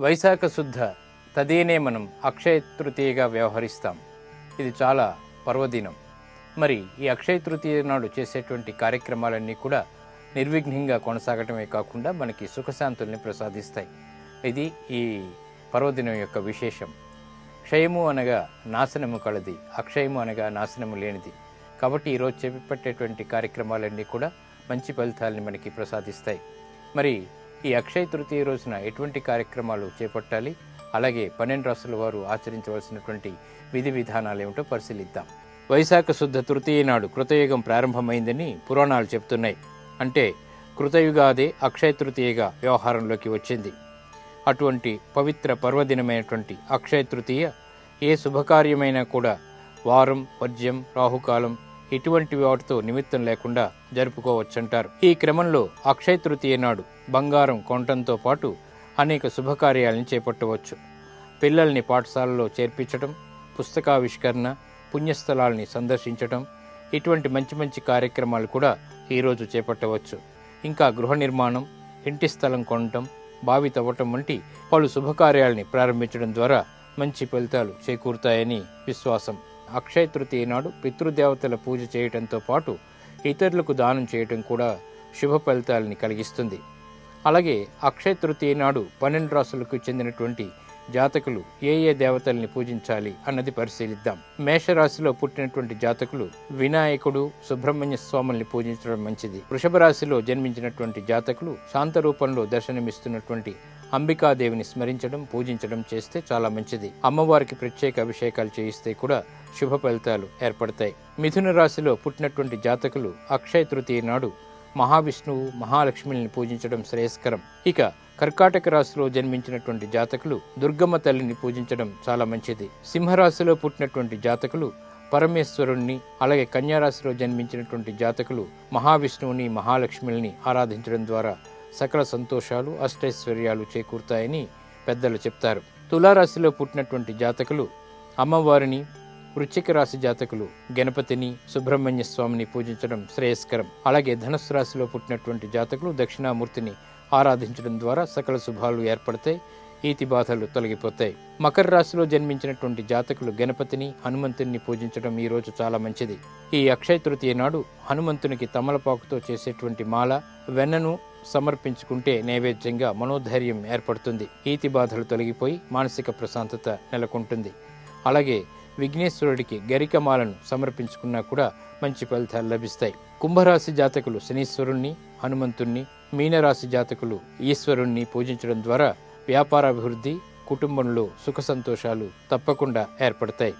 వైశాఖ శుద్ధ తదేనే మనం అక్షయ తృతీయగా వ్యవహరిస్తాం. ఇది చాలా పర్వదినం. మరి ఈ అక్షయ తృతీయ నాడు చేసేటువంటి కార్యక్రమాలన్నీ కూడా నిర్విఘ్నంగా కొనసాగటమే కాకుండా మనకి సుఖశాంతుల్ని ప్రసాదిస్తాయి. ఇది ఈ పర్వదినం యొక్క విశేషం. క్షయము అనగా నాశనము కలది. అక్షయము అనగా నాశనము లేనిది. కాబట్టి ఈరోజు చేపట్టేటువంటి కార్యక్రమాలన్నీ కూడా మంచి ఫలితాలని మనకి ప్రసాదిస్తాయి. మరి ఈ అక్షయ తృతీయ రోజున ఎటువంటి కార్యక్రమాలు చేపట్టాలి? అలాగే పన్నెండు రాసుల వారు ఆచరించవలసినటువంటి విధి విధానాలు ఏమిటో పరిశీలిద్దాం. వైశాఖ శుద్ధ తృతీయ నాడు కృతయుగం ప్రారంభమైందని పురాణాలు చెబుతున్నాయి. అంటే కృతయుగాదే అక్షయ తృతీయగా వ్యవహారంలోకి వచ్చింది. అటువంటి పవిత్ర పర్వదినమైనటువంటి అక్షయ తృతీయ ఏ శుభకార్యమైనా కూడా వారం వర్జ్యం రాహుకాలం ఇటువంటి వాటితో నిమిత్తం లేకుండా జరుపుకోవచ్చంటారు. ఈ క్రమంలో అక్షయ తృతీయ నాడు బంగారం కొనటంతో పాటు అనేక శుభకార్యాలను చేపట్టవచ్చు. పిల్లల్ని పాఠశాలలో చేర్పించడం పుస్తకావిష్కరణ పుణ్యస్థలాల్ని సందర్శించడం ఇటువంటి మంచి మంచి కార్యక్రమాలు కూడా ఈరోజు చేపట్టవచ్చు. ఇంకా గృహ నిర్మాణం ఇంటి స్థలం కొనటం బావి తవ్వటం వంటి పలు శుభకార్యాలని ప్రారంభించడం ద్వారా మంచి ఫలితాలు చేకూరుతాయని విశ్వాసం. అక్షయ తృతీయ నాడు పితృదేవతల పూజ చేయటంతో పాటు ఇతరులకు దానం చేయటం కూడా శుభ ఫలితాలని కలిగిస్తుంది. అలాగే అక్షయ తృతీయ నాడు పన్నెండు రాసులకు చెందినటువంటి జాతకులు ఏ ఏ దేవతల్ని పూజించాలి అన్నది పరిశీలిద్దాం. మేషరాశిలో పుట్టినటువంటి జాతకులు వినాయకుడు సుబ్రహ్మణ్య స్వాముల్ని పూజించడం మంచిది. వృషభ రాశిలో జన్మించినటువంటి జాతకులు శాంత రూపంలో దర్శనమిస్తున్నటువంటి అంబికాదేవిని స్మరించడం పూజించడం చేస్తే చాలా మంచిది. అమ్మవారికి ప్రత్యేక అభిషేకాలు చేయిస్తే కూడా శుభ ఫలితాలు ఏర్పడతాయి. మిథున రాశిలో పుట్టినటువంటి జాతకులు అక్షయ తృతీయ నాడు మహావిష్ణువు మహాలక్ష్మిని పూజించడం శ్రేయస్కరం. ఇక కర్కాటక రాశిలో జన్మించినటువంటి జాతకులు దుర్గమ్మ తల్లిని పూజించడం చాలా మంచిది. సింహరాశిలో పుట్టినటువంటి జాతకులు పరమేశ్వరుణ్ణి అలాగే కన్యారాశిలో జన్మించినటువంటి జాతకులు మహావిష్ణువుని మహాలక్ష్మిని ఆరాధించడం ద్వారా సకల సంతోషాలు అష్టైశ్వర్యాలు చేకూరుతాయని పెద్దలు చెప్తారు. తులారాశిలో పుట్టినటువంటి జాతకులు అమ్మవారిని వృశ్చిక రాశి జాతకులు గణపతిని సుబ్రహ్మణ్య స్వామిని పూజించడం శ్రేయస్కరం. అలాగే ధనుసు రాశిలో పుట్టినటువంటి జాతకులు దక్షిణామూర్తిని ఆరాధించడం ద్వారా సకల శుభాలు ఏర్పడతాయి ఈతి బాధలు తొలగిపోతాయి. మకర రాశిలో జన్మించినటువంటి జాతకులు గణపతిని హనుమంతుని పూజించడం ఈ రోజు చాలా మంచిది. ఈ అక్షయ తృతీయ నాడు హనుమంతునికి తమలపాకుతో చేసేటువంటి మాల వెన్నను సమర్పించుకుంటే నైవేద్యంగా మనోధైర్యం ఏర్పడుతుంది. ఈతి బాధలు తొలగిపోయి మానసిక ప్రశాంతత నెలకొంటుంది. అలాగే విఘ్నేశ్వరుడికి గరికమాలను సమర్పించుకున్నా కూడా మంచి ఫలితాలు లభిస్తాయి. కుంభరాశి జాతకులు శనీశ్వరుణ్ణి హనుమంతుణ్ణి మీనరాశి జాతకులు ఈశ్వరుణ్ణి పూజించడం ద్వారా వ్యాపార అభివృద్ధి కుటుంబంలో సుఖ సంతోషాలు తప్పకుండా ఏర్పడతాయి.